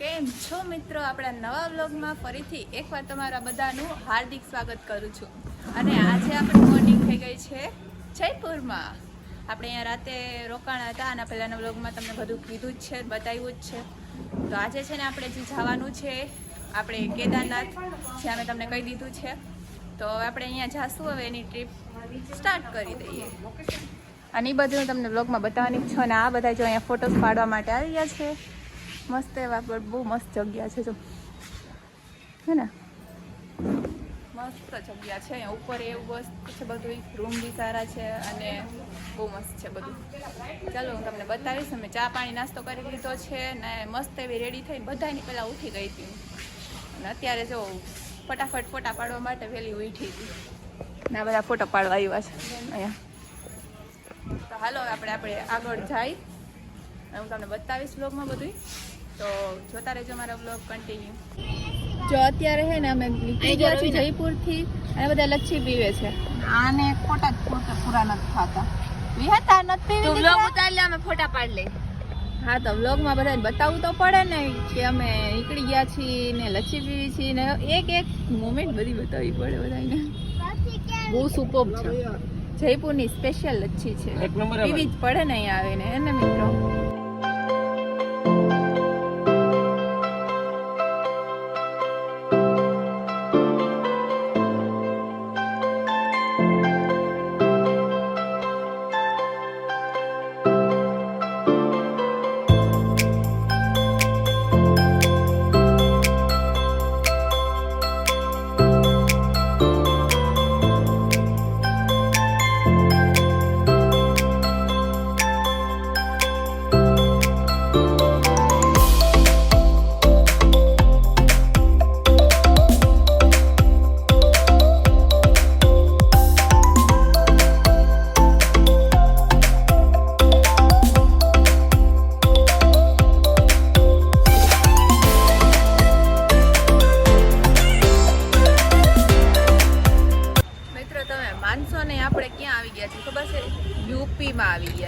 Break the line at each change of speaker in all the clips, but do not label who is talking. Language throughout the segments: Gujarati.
કેમ છો મિત્રો? આપણા નવા વ્લોગમાં ફરીથી એકવાર તમારા બધાનું હાર્દિક સ્વાગત કરું છું. અને આજે આપણે મોર્નિંગ થઈ ગઈ છે જયપુરમાં. આપણે અહીંયા રાતે રોકાણ હતા અને પહેલાંના વ્લોગમાં તમને બધું કીધું જ છે, બતાવ્યું જ છે. તો આજે છે ને આપણે જે જવાનું છે, આપણે કેદારનાથ, જે અમે તમને કહી દીધું છે. તો આપણે અહીંયા જાશું હવે, એની ટ્રીપ સ્ટાર્ટ કરી દઈએ. અને એ બધું તમને વ્લોગમાં બતાવવાની છું અને આ બધા જો અહીંયા ફોટોસ પાડવા માટે આવી ગયા છે. મસ્ત એવા પણ બહુ મસ્ત જગ્યા છે, જો. હે ને? મસ્ત જગ્યા છે, અહીંયા ઉપર એવું મસ્ત છે બધું. રૂમ બી સારા છે અને બહુ મસ્ત છે બધું. ચાલો, હું તમને બતાવીશ. અમે ચા પાણી નાસ્તો કરી લીધો છે ને મસ્ત એવી રેડી થઈને બધાની પહેલાં ઉઠી ગઈ હતી અને અત્યારે જો ફટાફટ ફોટા પાડવા માટે વહેલી ઉઠી હતી ના બધા ફોટો પાડવા આવ્યા છે, અહીંયા. તો હાલો, આપણે આપણે આગળ જાય. હું તમને બતાવીશ બ્લોગમાં બધું તો જોતા રહેજો મારા બ્લોગ કન્ટિન્યુ જો અત્યારે હે ને અમે નીકળી ગયા છીએ જયપુરથી અને બધા લચ્છી પીવે છે.
આને ખોટા ખોટા પૂરા નથી ખાતા.
વિહતા નથી
તો બ્લોગ ઉતાર અમે ફોટા પાડી લે
હા તો બ્લોગમાં બધાને બતાવવું તો પડે ને કે અમે નીકળી ગયા છીએ ને લચ્છી પીવી છીએ ને એક એક મોમેન્ટ બધી બતાવવી પડે બધાને.
બહુ સુપર છે.
જયપુરની સ્પેશિયલ લચ્છી છે.
એક નંબર
પીવી જ પડે ને અહીંયા આવીને એને મિત્રો?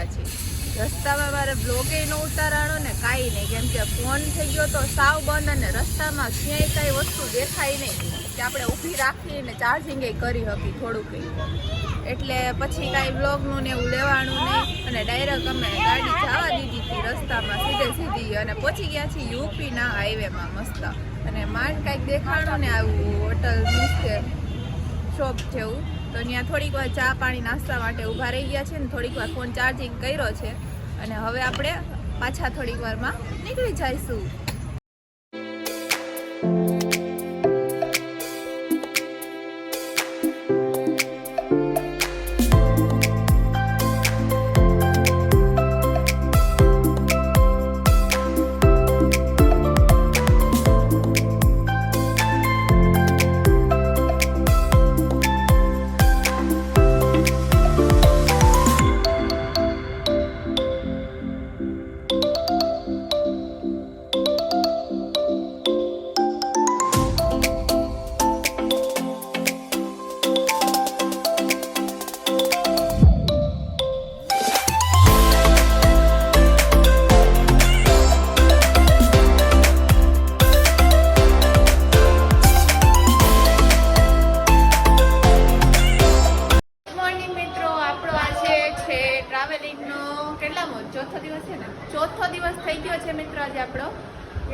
ગયા છીએ રસ્તામાં મારે બ્લોગે ન ઉતારાણો ને કાંઈ નહીં. કેમ કે ફોન થઈ ગયો તો સાવ બંધ અને રસ્તામાં ક્યાંય કાંઈ વસ્તુ દેખાય નહીં. કે આપણે ઊભી રાખીને ચાર્જિંગ કરી હતી થોડુંક. એટલે પછી કાંઈ બ્લોગનું ને એવું લેવાનું નહીં. અને ડાયરેક્ટ અમે ગાડી જવા દીધી હતી રસ્તામાં સીધે સીધી. અને પહોંચી ગયા છીએ યુપીના હાઈવેમાં મસ્ત. અને માંડ કાંઈક દેખાણું ને આવું હોટલ કે શોપ જેવું તો ત્યાં થોડીક વાર ચા પાણી નાસ્તા માટે ઊભા રહી ગયા છે ને થોડીક વાર ફોન ચાર્જિંગ કર્યો છે. અને હવે આપણે પાછા થોડીક વારમાં નીકળી જઈશું.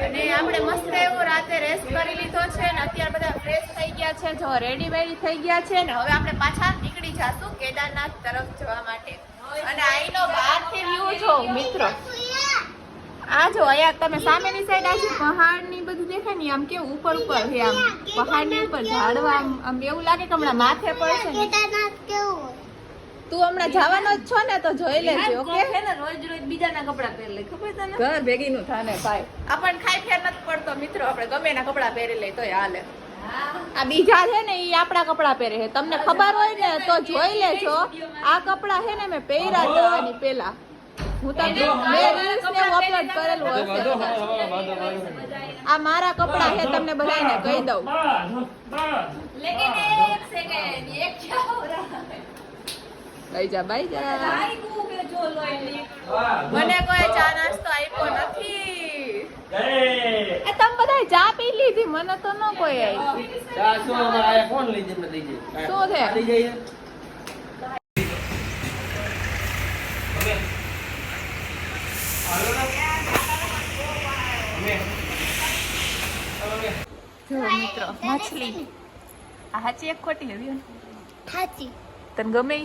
અને આપણે મસ્ત એવો રાતે રેસ્ટ કરી લીધો છે ને અત્યારે બધા ફ્રેશ થઈ ગયા છે, જો રેડી બેડી થઈ ગયા છે ને હવે આપણે પાછા નીકળી જશું કેદારનાથ તરફ જવા માટે. અને અહીંનો બહારથી વ્યૂ જો, મિત્રો. આ જો અહીંયા તમે સામેની સાઈડ આ જે પહાડની બધું દેખાય ને, આમ કેવું ઉપર ઉપર છે આમ. પહાડની ઉપર ઝાડવા આમ એવું લાગે કે હમણાં માથે પડશે ને. તું હમણાં જવાનો જ છો ને તો જોઈ લેજે ઓકે?
હે ને રોજ રોજ બીજાના કપડા પહેરી લે ખબર તને?
ઘર ભેગી નું થાને ભાઈ. આપણને ખાઈ ફેર નથી પડતો મિત્રો આપણે ગમે એના કપડા પહેરી લે તો હાલે. આ બીજા છે ને એ આપણા કપડા પહેરે છે. તમને ખબર હોય ને તો જોઈ લેજો. આ કપડા છે ને મેં પહેર્યા હતા આની પહેલા. હું તમને બે રીલ્સ ને અપલોડ કરેલું હશે. આ મારા કપડા છે તમને બધાને કહી દઉં.
લેકિન એક સેકન્ડ
આઈ જા બાઈ જા. મને કોઈ ચા નાસ્તો આપ્યો નથી.
એ તમે બધા
ચા પી લીધી મને તો ન કોઈ આવી
ચા શું અમારે કોણ લીધી મને લઈ
શું છે?
લઈ જઈએ.
મિત્રો માછલી. આ હાચી એક ખોટી હતી
સાચી
તને ગમે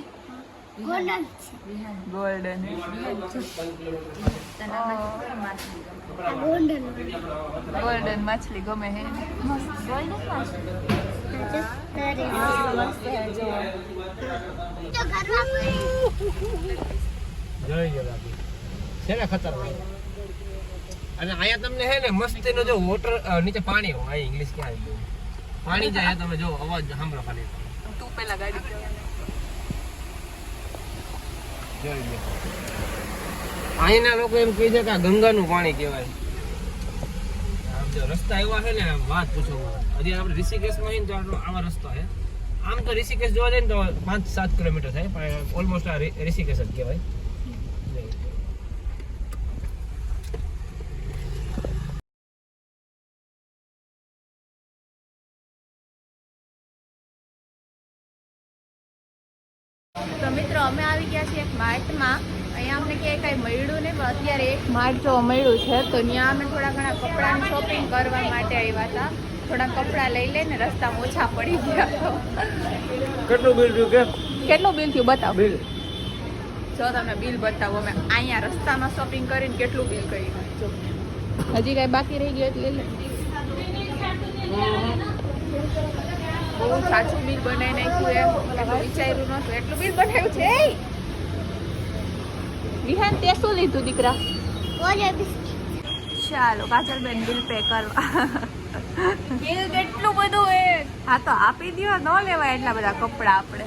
ગોલ્ડન
ગોલ્ડન.
ગોલ્ડન
ગોલ્ડન માછલી ગમે હે? ગોલ્ડન
ને ખતરનાક અને અહીંયા તમને હે ને મસ્તીનો જો વોટર નીચે પાણી હોય આ ઇંગ્લિશ ક્યાં આવી પાણી જાય તમે જો અવાજ સાંભળો ખાલી.
તું પેલા ગાડી
અહીંના લોકો એમ કહે છે કે આ ગંગાનું પાણી કહેવાય. રસ્તા એવા છે ને વાત પૂછો હજી આપણે ઋષિકેશમાં તો આવા રસ્તો છે. આમ તો ઋષિકેશ જોવા જઈએ ને તો પાંચ સાત કિલોમીટર થાય પણ ઓલમોસ્ટ આ ઋષિકેશ જ કહેવાય.
તો મિત્રો અમે આવી ગયા છીએ એક માર્ટમાં. અહીંયા અમને ક્યાંય કાંઈ મળ્યું નહીં પણ અત્યારે એક માર્ટ જો મળ્યું છે તો ત્યાં અમે થોડા ઘણા કપડાની શોપિંગ કરવા માટે આવ્યા હતા. થોડા કપડાં લઈ લઈને રસ્તામાં ઓછા પડી ગયા
કેટલું બિલ થયું
કેટલું બિલ થયું બતાવો.
બિલ.
જો તમને બિલ બતાવો અમે અહીંયા રસ્તામાં શોપિંગ કરીને કેટલું બિલ કર્યું. જો. હજી કાંઈ બાકી રહી ગયું એટલે. બહુ સાચું બિલ બનાવી નાખ્યું એમ. એટલું વિચાર્યું નહોતું. એટલું બિલ બનાવ્યું છે વિહાન તે શું લીધું દીકરા? ચાલો કાજલબેન બિલ પે કરવા.
બિલ કેટલું બધું એ
હા તો આપી દ્યો ન લેવાય એટલા બધા કપડા આપણે.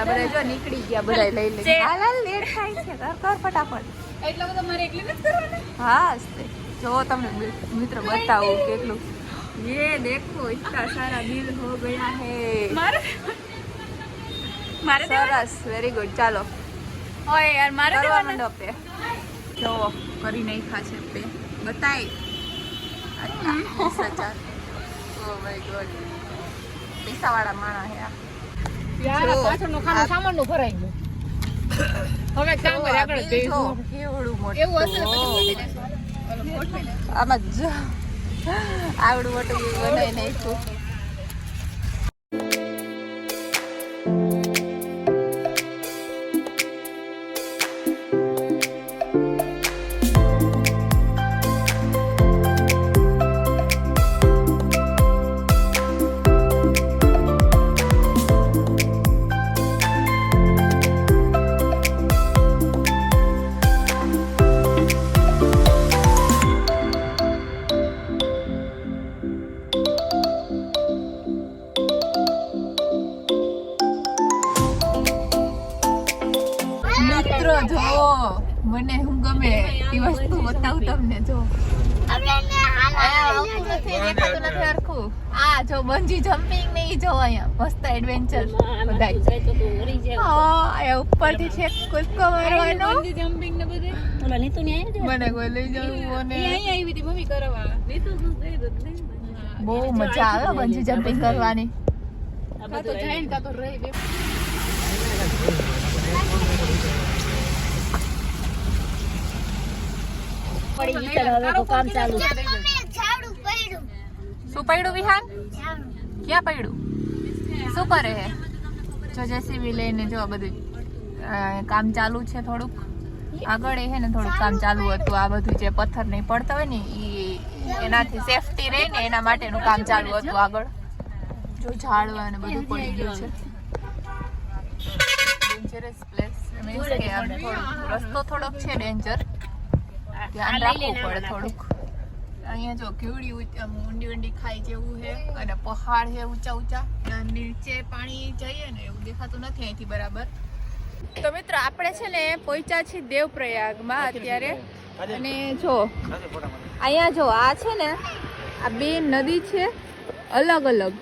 બધા જો નીકળી ગયા બધા લઈ લઈ. હાલ હાલ લેટ થાય છે. કર કર ફટાફટ.
એટલા બધા મારે એકલી નથી કરવાના?
હા જો તમને મિત્રો બતાવું કેટલું. ये देखो इतना सारा बिल हो गया है
મારે મારે
સરસ વેરી ગુડ ચાલો
ઓય યાર મારે
કરવા
દેવાના
માંડો પે જો કરી નાખ્યા છે પે બતાય આટલા વીસ હજાર ઓ માય ગોડ પૈસાવાળા માણા હે આ
યાર
જો,
આ પાછળનું ખાનું
આ-
સામાનનું ભરાઈ ગયું હવે એક કામ
જો
કરે
આ
આગળ
બિલ જો,
જઈશું
કેવડું મોટું
એવું હશે ને પછી મૂકી દેશું.
આમાં જો આવડું મોટું બનાવી નાખ્યું મને હું ગમે એ વસ્તુ બતાવું તમને જો. આ જો બંજી જમ્પિંગ ને ઈ જો અહીંયા મસ્ત એડવેન્ચર અહીંયા ઉપરથી છે કૂદકો મારવાનો
જમ્પિંગ ને બધે.
મને કોઈ લઈ જવું અને
અહીં આવી હતી મમ્મી કરવા.
બહુ મજા આવે બંજી જમ્પિંગ કરવાની.
આ તો જઈને કા તો રહી બે.
શું પડ્યું વિહાન? ક્યાં પડ્યું? શું કરે હે? જો જેસીબી લઈને જો આ બધું કામ ચાલુ છે થોડુંક. આગળ એ હે ને થોડુંક કામ ચાલુ હતું. આ બધું જે પથ્થર નહીં પડતા હોય ને એ એનાથી સેફટી રહે ને એના માટેનું કામ ચાલુ હતું આગળ. જો ઝાડવા ને બધું પડી ગયું છે. ડેન્જરસ પ્લેસ મીન્સ કે રસ્તો થોડોક છે ડેન્જર ધ્યાન રાખવું પડે થોડુંક. અહીંયા જો કેવડી ઊંડી ઊંડી ખાઈ જેવું છે અને પહાડ છે ઊંચા ઊંચા. અને નીચે પાણી જઈએ ને એવું દેખાતું નથી અહીંથી બરાબર. તો મિત્રો આપણે છે ને પહોંચ્યા છીએ દેવપ્રયાગમાં અત્યારે. અને જો અહીંયા જો આ છે ને આ બે નદી છે અલગ અલગ.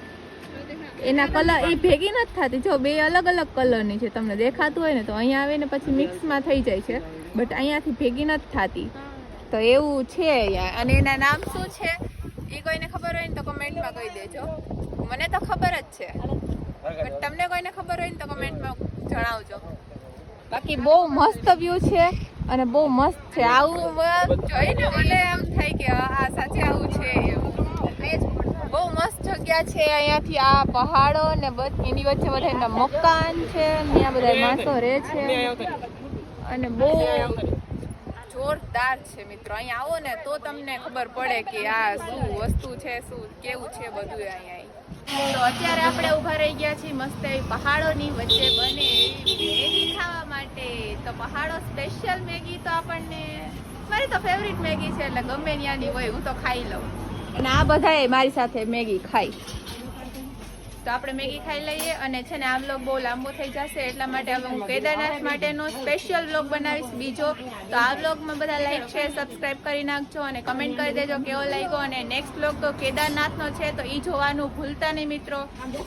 એના કલર એ ભેગી નથી થતી. જો બે અલગ અલગ કલરની છે. તમને દેખાતું હોય ને તો અહીંયા આવે ને પછી મિક્સમાં થઈ જાય છે. બટ અહીંયાથી ભેગી નથી થતી. તો એવું છે અહીંયા અને એના નામ શું છે? એ કોઈને ખબર હોય ને તો કોમેન્ટમાં કહી દેજો. મને તો ખબર જ છે. પણ તમને કોઈને ખબર હોય ને તો કોમેન્ટમાં જણાવજો. બાકી બહુ મસ્ત વ્યૂ છે અને બહુ મસ્ત છે. આવું જોઈને મને એમ થાય કે આ સાચે આવું છે. બહુ મસ્ત જગ્યા છે અહીંયાથી. આ પહાડો ને એની વચ્ચે બધા મકાન છે. ત્યાં બધા માણસો રહે છે. અને બહુ જોરદાર છે મિત્રો. અહીંયા આવો ને તો તમને ખબર પડે કે આ શું વસ્તુ છે, શું, કેવું છે બધું અહીંયા. તો અત્યારે આપણે ઊભા રહી ગયા છીએ મસ્ત એવી પહાડોની વચ્ચે બને એવી મેગી ખાવા માટે. તો પહાડો સ્પેશિયલ મેગી તો આપણને મારી તો ફેવરિટ મેગી છે એટલે ગમે ત્યાંની હોય હું તો ખાઈ લઉં. અને આ બધાએ મારી સાથે મેગી ખાઈ. તો આપણે મેગી ખાઈ લઈએ અને છે ને આ બ્લોગ બહુ લાંબો થઈ જશે એટલા માટે હવે હું કેદારનાથ માટેનો સ્પેશિયલ બ્લોગ બનાવીશ બીજો. તો આ બ્લોગમાં બધા લાઈક શેર સબસ્ક્રાઇબ કરી નાખજો અને કમેન્ટ કરી દેજો કેવો લાગ્યો અને નેક્સ્ટ બ્લોગ તો કેદારનાથનો છે તો એ જોવાનું ભૂલતા નહીં મિત્રો.